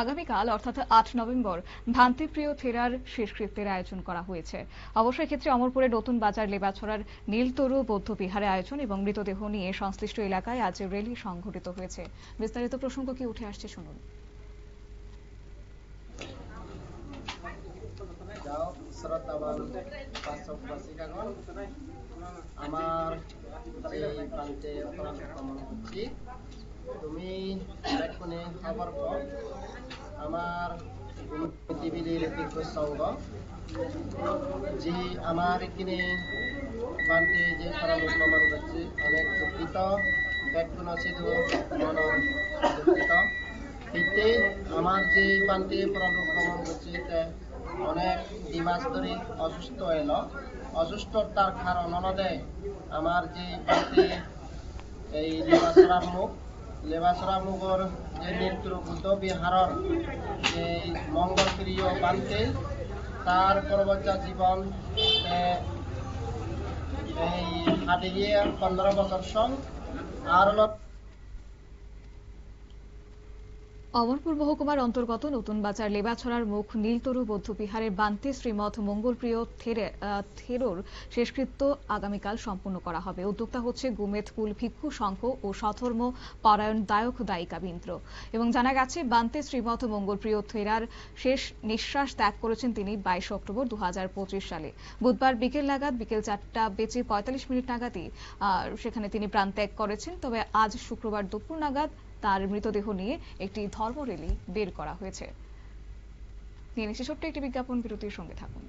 আগামীকাল, অর্থাৎ আট নভেম্বর ভান্তিপ্রিয় থেরার শেষকৃত্যের আয়োজন করা হয়েছে। অবশ্যই ক্ষেত্রে অমরপুরে নতুন বাজার লেবাছড়ার নীলতরু বৌদ্ধ বিহারে আয়োজন এবং মৃতদেহ নিয়ে সংশ্লিষ্ট এলাকায় আজ র্যালি সংঘটিত হয়েছে। বিস্তারিত প্রসঙ্গ কি উঠে আসছে শুনুন। আমার তুমি আরেকখানে খাবার পর আমার পৃথিবীর একটি সঙ্গ যে আমার এখানে বানতে যে সারা লোক প্রমাণ করছে অনেক দুঃখিত ব্যাকুন আছে তো মন দুঃখিত। এতে আমার যে পান্তে প্রাণ ভ্রমণ করছে অনেক দিমাস ধরে অসুস্থ এলো অসুস্থতার কারণ অনদে আমার যে পান্তে এই দিমাস মুখ লেবাসরা মুখর যে নৃত্য বুদ্ধ বিহারর যে মঙ্গল প্রিয় প্রান্তে তার পরবর্তী জীবন এই হাটিয়ে পনেরো বছর সং আর অমরপুর মহকুমার অন্তর্গত নতুন বাজার লেবাছড়ার মুখ নীলতরু বৌদ্ধবিহারের বান্তে শ্রীমঠ মঙ্গলপ্রিয় থেরোর শেষকৃত্য আগামীকাল সম্পন্ন করা হবে। উদ্যোক্তা হচ্ছে গুমেত কুল ভিক্ষু সংঘ ও সধর্ম পরায়ণ দায়ক দায়িকা বৃন্দ। এবং জানা গেছে, বান্তে শ্রীমঠ মঙ্গলপ্রিয় থেরার শেষ নিঃশ্বাস ত্যাগ করেছেন তিনি বাইশ অক্টোবর দু হাজার পঁচিশ সালে। বুধবার বিকেল নাগাদ বিকেল চারটা বেজে পঁয়তাল্লিশ মিনিট নাগাদই সেখানে তিনি প্রাণ ত্যাগ করেছেন। তবে আজ শুক্রবার দুপুর নাগাদ তার মৃতদেহ নিয়ে একটি ধর্ম র্যালি বের করা হয়েছে। নিয়ে নিচ্ছে ছোট্ট একটি বিজ্ঞাপন বিরতির সঙ্গে থাকুন।